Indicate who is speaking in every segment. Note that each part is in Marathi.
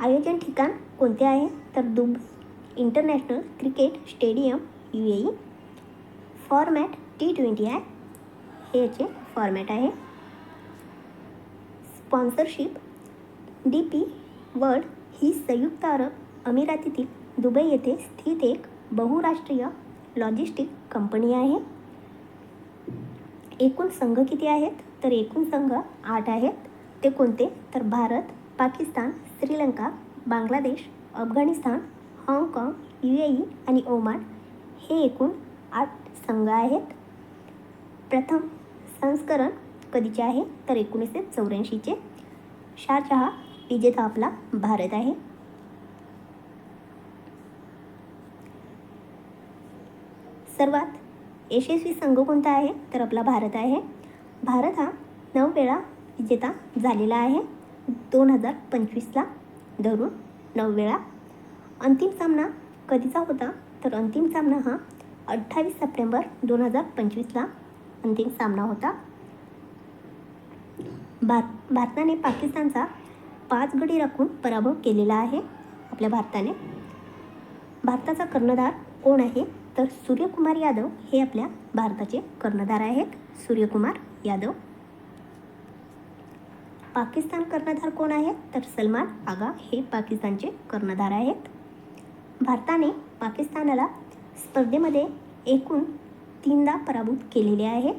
Speaker 1: आयोजन ठिकाण कोणते आहे? तर Dubai international cricket stadium U A E. Format T twenty आहे. हे याचे फॉर्मॅट आहे. स्पॉन्सरशिप डी पी वर्ल्ड ही संयुक्त अरब अमिरातीतील दुबई येथे स्थित एक बहुराष्ट्रीय लॉजिस्टिक कंपनी आहे. एकूण संघ किती आहेत? तर एकूण संघ आठ आहेत. ते कोणते? तर भारत पाकिस्तान श्रीलंका बांगलादेश अफगाणिस्तान हाँगकाँग यू ए ई आणि ओमान हे एकूण आठ संघ आहेत. प्रथम संस्करण कधीचे आहे? तर एकोणीसशे चौऱ्याऐंशीचे. शाहजहा विजेता आपला भारत आहे. सर्वात यशस्वी संघ कोणता आहे? तर आपला भारत आहे. भारत हा नऊ वेळा विजेता झालेला आहे. दोन हजार पंचवीसला धरून नऊ वेळा. अंतिम सामना कधीचा होता? तर अंतिम सामना हा अठ्ठावीस सप्टेंबर दोन हजार पंचवीसला अंतिम सामना होता. भार भारताने पाकिस्तानचा पाच गडी राखून पराभव केलेला आहे आपल्या भारताने. भारताचा कर्णधार कोण आहे? तर सूर्यकुमार यादव हे आपल्या भारताचे कर्णधार आहेत. सूर्यकुमार यादव. पाकिस्तान कर्णधार कोण आहेत? तर सलमान आगा हे पाकिस्तानचे कर्णधार आहेत. भारताने पाकिस्तानाला स्पर्धेमध्ये एकूण तीनदा पराभूत केलेले आहे.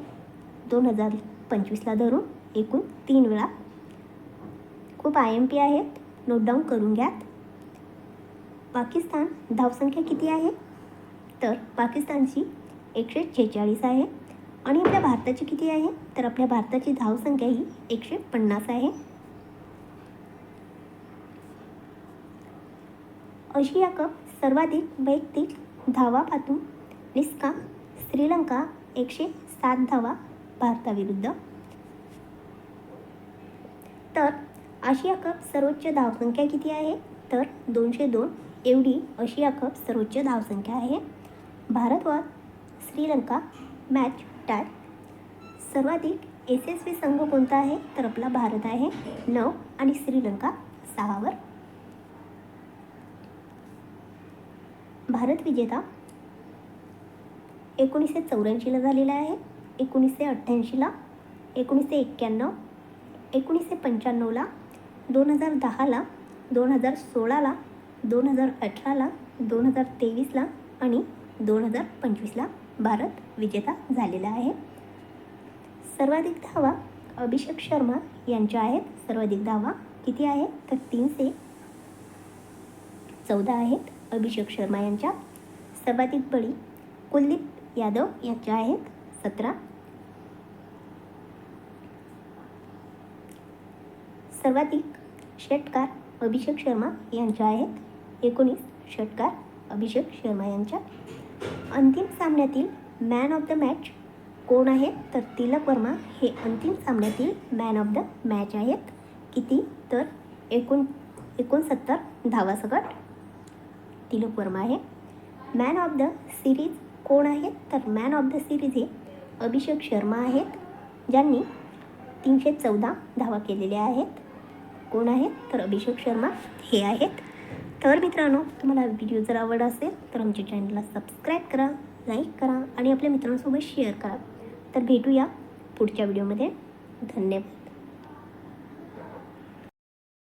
Speaker 1: दोन हजार पंचवीसला धरून एकूण तीन वेळा खूप आय एम पी आहेत. नोट डाऊन करून घ्यात. पाकिस्तान धावसंख्या किती आहे? तर पाकिस्तानची एकशे छेचाळीस आहे. आणि आपल्या भारताची किती आहे? तर आपल्या भारताची धावसंख्या ही एकशे पन्नास आहे. आशिया कप सर्वाधिक वैयक्तिक धावा पातून निस्का श्रीलंका एकशे सात धावा भारताविरुद्ध. तर आशिया कप सर्वोच्च धावसंख्या किती आहे? तर दोनशे दोन एवढी आशिया कप सर्वोच्च धावसंख्या आहे. भारत व श्रीलंका मॅच टाय सर्वाधिक यशस्वी संघ कोणता आहे? तर आपला भारत आहे. नऊ आणि श्रीलंका सहावर. भारत विजेता एकोणीसशे चौऱ्याऐंशीला झालेला आहे. एकोणीसशे अठ्ठ्याऐंशीला एकोणीसशे एक्क्याण्णव एकोणीसशे पंच्याण्णवला दोन हजार दहाला दोन हजार सोळाला दोन हजार अठराला दोन हजार तेवीसला आणि दोन हजार पंचवीसला भारत विजेता झालेला आहे. सर्वाधिक धावा अभिषेक शर्मा यांच्या आहेत. सर्वाधिक धावा किती आहेत? तर तीनशे चौदा आहेत. अभिषेक शर्मा यांच्या सर्वाधिक बळी कुलदीप यादव यांच्या आहेत. सतरा. सर्वाधिक षटकार अभिषेक शर्मा यांच्या आहेत. एकोणीस षटकार अभिषेक शर्मा यांच्या अंतिम सामन्यातील मॅन ऑफ द मॅच कोण आहेत? तर तिलक वर्मा हे अंतिम सामन्यातील मॅन ऑफ द मॅच आहेत. किती? तर एकोण एकोणसत्तर धावासकट तिलक वर्मा आहे. मॅन ऑफ द सिरीज कोण आहेत? तर मॅन ऑफ द सिरीज हे अभिषेक शर्मा आहेत ज्यांनी तीनशे चौदा धावा केलेल्या आहेत. कोण आहेत? तर अभिषेक शर्मा हे आहेत. तर मित्रांनो तुम्हाला व्हिडिओ जर आवड असेल तर आमच्या चॅनलला सबस्क्राईब करा लाईक करा आणि आपल्या मित्रांसोबत शेअर करा. तर भेटूया पुढच्या व्हिडिओमध्ये धन्यवाद.